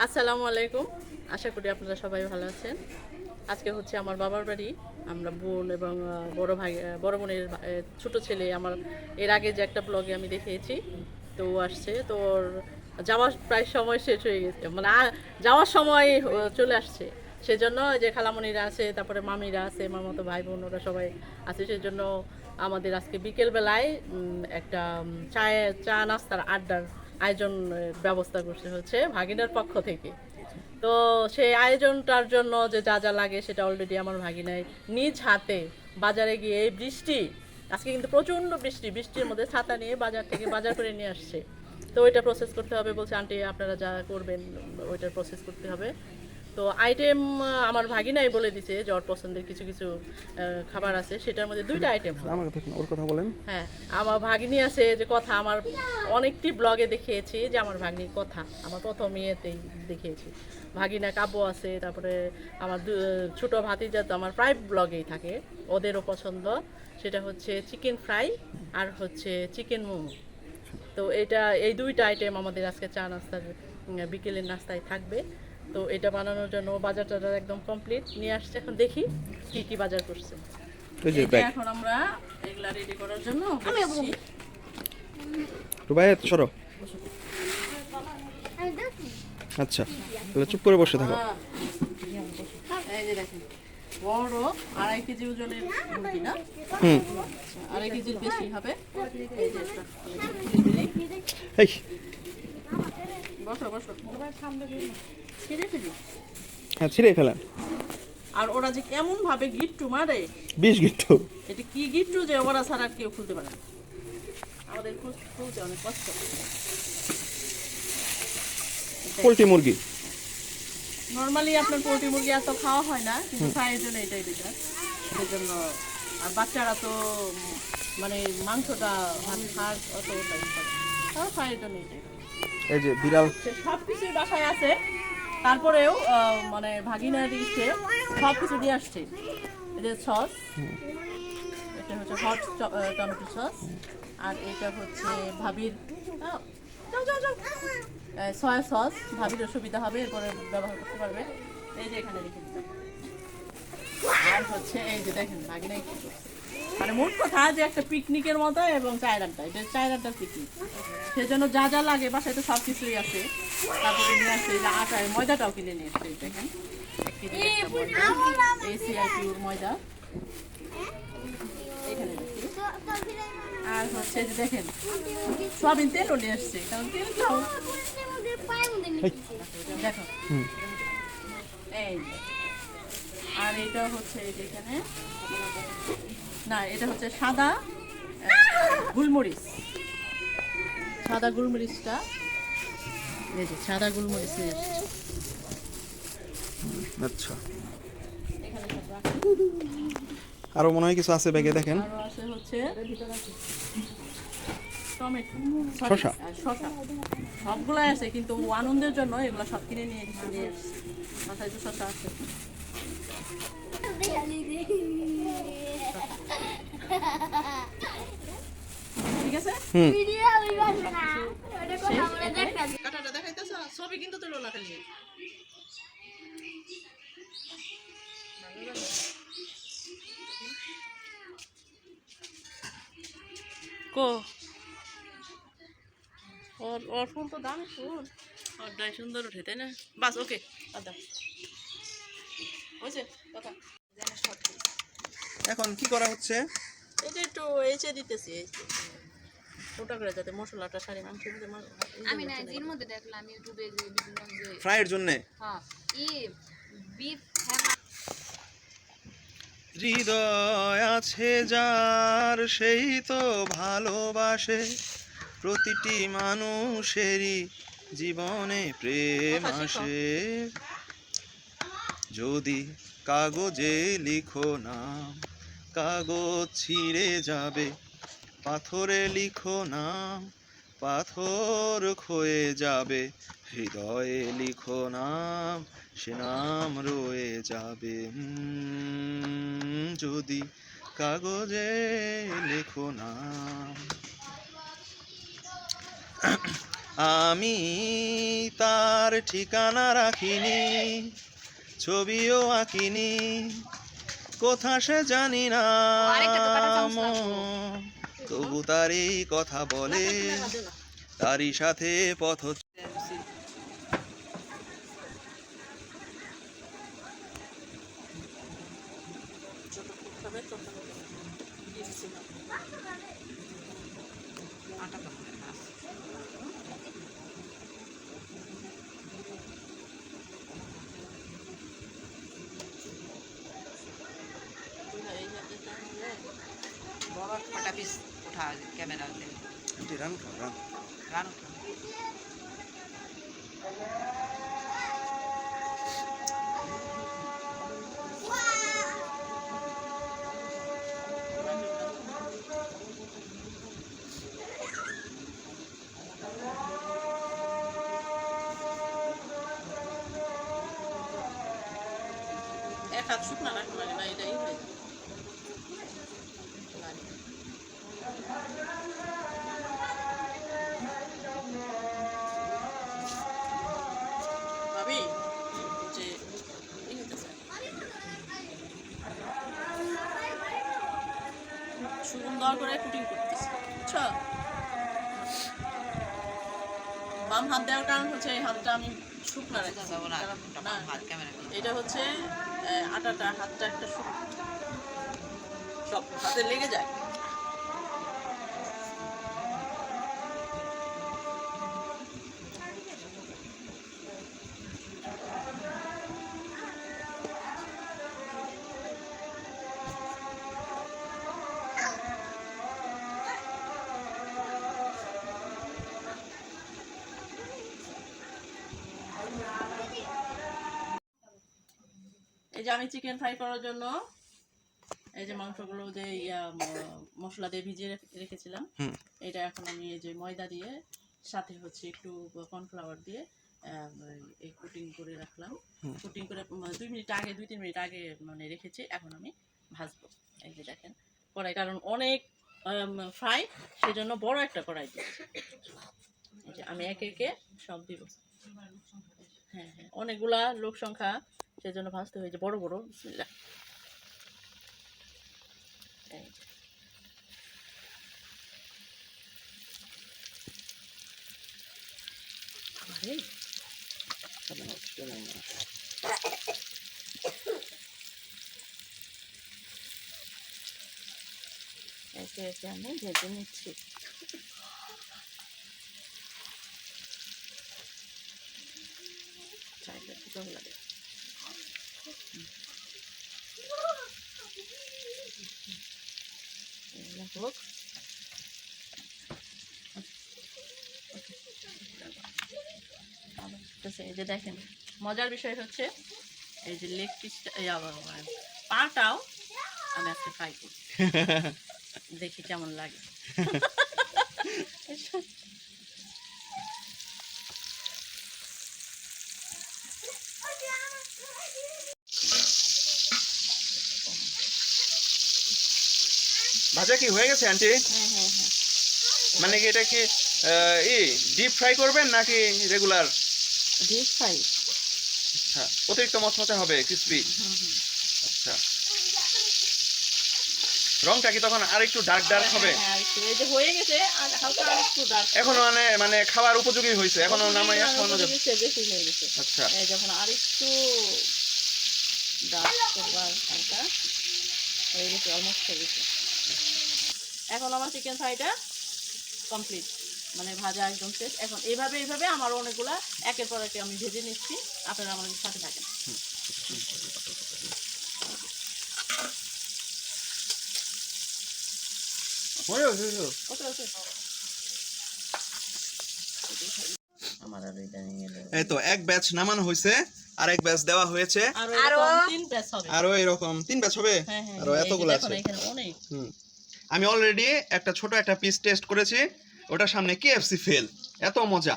আসসালামু আলাইকুম। আশা করি আপনারা সবাই ভালো আছেন। আজকে হচ্ছে আমার বাবার বাড়ি। আমরা বোন এবং বড় ভাই বড় বোনের ছোট ছেলে। আমার, এর আগে যে একটা ব্লগে আমি দেখিয়েছি, তো আসছে। তো ওর যাওয়ার প্রায় সময় শেষ হয়ে গেছে। মানে যাওয়ার সময় চলে আসছে। সেজন্য যে খালামণিরা আছে, তারপরে মামিরা আছে মামাতো ভাই বোন ওরা সবাই আছে। সেজন্য আমাদের আজকে বিকেলবেলায় একটা চায়ে, চা নাস্তার আড্ডার আয়োজন ব্যবস্থা করছে হচ্ছে ভাগিনার পক্ষ থেকে। তো সেই আয়োজনটার জন্য যে যা যা লাগে সেটা অলরেডি আমার ভাগিনাই নিজ হাতে বাজারে গিয়ে এই বৃষ্টি, আজকে কিন্তু প্রচণ্ড বৃষ্টি, বৃষ্টির মধ্যে ছাতা নিয়ে বাজার থেকে বাজার করে নিয়ে আসছে। তো ওইটা প্রসেস করতে হবে বলছে, আন্টি আপনারা যা করবেন ওইটা প্রসেস করতে হবে। তো আইটেম আমার ভাগিনাই বলে দিছে জ্বর পছন্দের কিছু কিছু খাবার আছে সেটার মধ্যে দুইটা আইটেম আমার কথা ওর কথা বলেন। হ্যাঁ আমার ভাগিনী আছে যে কথা আমার অনেকটি ব্লগে দেখিয়েছি যে আমার ভাগ্নির কথা আমার প্রথম ইয়েতেই দেখিয়েছি। ভাগিনা কাব্য আছে তারপরে আমার দু- ছোট ভাতিজা তো আমার প্রায় ব্লগেই থাকে ওদেরও পছন্দ। সেটা হচ্ছে চিকেন ফ্রাই আর হচ্ছে চিকেন মোমো। তো এটা এই দুইটা আইটেম আমাদের আজকে চা নাস্তার বিকেলের নাস্তায় থাকবে। তো এটা বানানোর জন্য বাজার টাজার একদম কমপ্লিট নিয়ে আসছে এখন দেখি কি কি বাজার করছে। এখন আমরা এগুলা রেডি করার জন্য। সরো। আচ্ছা তাহলে চুপ করে বসে থাকো। হ্যাঁ। এই যে দেখেন বড় আড়াই কেজি ওজনের মুরগি না? হুম। আড়াই কেজির বেশি হবে। এই। বসো বসো। ছিঁড়ে ফেলি? হ্যাঁ ছিঁড়ে ফেলেন। আর ওরা যে কেমন ভাবে গিট্টু মারে? বিষ গিট্টু। এটা কি গিট্টু যে ওরা ছাড়া কেউ খুলতে পারে আমাদের খুলতে অনেক কষ্ট। পোলট্রি মুরগি। নর্মালি আপনার পোলট্রি মুরগি এত খাওয়া হয় না কিন্তু ফ্রাইয়ের জন্য এটাই বেটার সেই জন্য আর বাচ্চারা তো মানে মাংসটা ভাত খাওয়ার অত তাও ফ্রাইয়ের জন্য এটাই। এই যে বিড়াল। সব কিছুই বাসায় আছে। তারপরেও মানে ভাগিনার ইসে সব কিছু দিয়ে আসছে। এই যে সস এটা হচ্ছে হট টমেটো সস আর এটা হচ্ছে ভাবির সয়া সস ভাবির সুবিধা হবে, এরপরে ব্যবহার করতে পারবে। এই যে এখানে রেখে আর হচ্ছে, এই যে দেখেন, ভাগিনাই। মানে মোট কথা যে একটা পিকনিকের মতো এবং চায়রানটা এটা চায়রানটার পিকনিক সেজন্য যা যা লাগে বাসায় তো সব কিছুই আছে। তারপরে নিয়ে আসছে যে আটায় ময়দাটাও কিনে নিয়ে এই দেখেন। এই সিআইপিউর ময়দা। এখানে আর হচ্ছে যে দেখেন সয়াবিন তেলও নিয়ে আসছে কারণ তেল খাও দেখো। এই আর এটা হচ্ছে এখানে না এটা হচ্ছে সাদা গুলমরিচ। সাদা গুলমরিচটা এই যে সাদা গোলমরিচ নিয়ে আচ্ছা। আরও মনে হয় কিছু আছে ব্যাগে দেখেন। আরও আছে হচ্ছে। শসা। সবগুলাই আছে কিন্তু আনন্দের জন্য এগুলো সব কিনে নিয়ে নিয়ে এসছে। মাথায় তো শসা আছে। ঠিক আছে? কাটাটা দেখাইতেছ? ছবি কিন্তু তুলো না খালি। কো? ওর ওর ফুল তো দামি ফুল ওরটাই সুন্দর উঠে তাই না? বাস ওকে আদা। হয়েছে? কথা। এখন কি করা হচ্ছে? এটা একটু এসে দিতেছি। ওটা করে যাতে মশলাটা সারি মাংসের মধ্যে মা- এই যে আমি না এর মধ্যে দেখলাম ইউটিউবে যে বিভিন্ন যে ফ্রাইয়ের জন্য? হ্যাঁ ই বিফ হ্যামার হৃদয় আছে যার সেই তো ভালোবাসে প্রতিটি মানুষেরই জীবনে প্রেম আসে। যদি কাগজে লিখো নাম কাগজ ছিঁড়ে যাবে। পাথরে লিখো নাম পাথর ক্ষয়ে যাবে। হৃদয়ে লিখো নাম সে নাম রয়ে যাবে। যদি কাগজে লেখো নাম আমি তার ঠিকানা রাখিনি, ছবিও আঁকিনি। কোথা সে জানি না। তবু তারই কথা বলে তারই সাথে পথ কটা পিস উঠা ক্যামেরা রান খাও, রান। রান উঠা এক হাত শুকনা রাখতে পারি না করে কুটিং করতেছে বুঝছ? বাম হাত দেওয়ার কারণ হচ্ছে এই হাতটা আমি শুকনা রাখছি। ক্যামেরা এটা হচ্ছে আটাটা হাতটা একটা শুকনো। সব হাতে লেগে যায়। এই যে আমি চিকেন ফ্রাই করার জন্য এই যে মাংসগুলো যে ইয়া মশলা দিয়ে ভিজিয়ে রেখে- রেখেছিলাম। এটা এখন আমি এই যে ময়দা দিয়ে সাথে হচ্ছে একটু কর্নফ্লাওয়ার দিয়ে এই কুটিং করে রাখলাম। কুটিং করে দুই মিনিট আগে দুই তিন মিনিট আগে মানে রেখেছি এখন আমি ভাজবো। এই যে দেখেন কড়াই কারণ অনেক ফ্রাই সেই জন্য বড় একটা কড়াই দিয়েছি। আমি একে একে সব দিব। হ্যাঁ হ্যাঁ অনেকগুলা লোক সংখ্যা সেই জন্য ভাজতে হয়েছে বড় বড় বিসমিল্লাহ। এই যে। আরে, একে একে আমি ভেজে নিচ্ছি চাইলে সুযোগ লাগে এগুলো হোক। আচ্ছা, এই যে দেখেন মজার বিষয় হচ্ছে এই যে লেগ পিসটা পাটাও আমি আজকে ফ্রাই করি দেখি কেমন লাগে। ভাজা কি হয়ে গেছে আন্টি? হ্যাঁ হ্যাঁ হ্যাঁ। মানে কি এটা কি ই ডিপ ফ্রাই করবেন নাকি রেগুলার ডিপ ফ্রাই আচ্ছা অতিরিক্ত মচমচে হবে ক্রিসপি আচ্ছা। রংটা কি তখন আর একটু ডার্ক ডার্ক হবে? এখনও মানে মানে খাওয়ার উপযোগী হয়েছে এখনও গেছে। আচ্ছা। যখন আর একটু ডার্ক করব আর হালকা হয়ে গেছে অলমোস্ট হয়ে গেছে। এখন আমার চিকেন ফ্রাইটা কমপ্লিট মানে ভাজা একদম শেষ। এখন এইভাবে এইভাবে আমার অনেকগুলা একের পর একে আমি ভেজে নিচ্ছি। আপনারা আমাদের সাথে থাকেন। এই তো এক ব্যাচ নামানো হয়েছে আর এক ব্যাচ দেওয়া হয়েছে। আরও? এরকম তিন ব্যাচ হবে। আরও এরকম তিন ব্যাচ হবে? হ্যাঁ হ্যাঁ আরও এতগুলো আছে। হুম। আমি অলরেডি একটা ছোট একটা পিস টেস্ট করেছি ওটার সামনে কেএফসি ফেল এত মজা।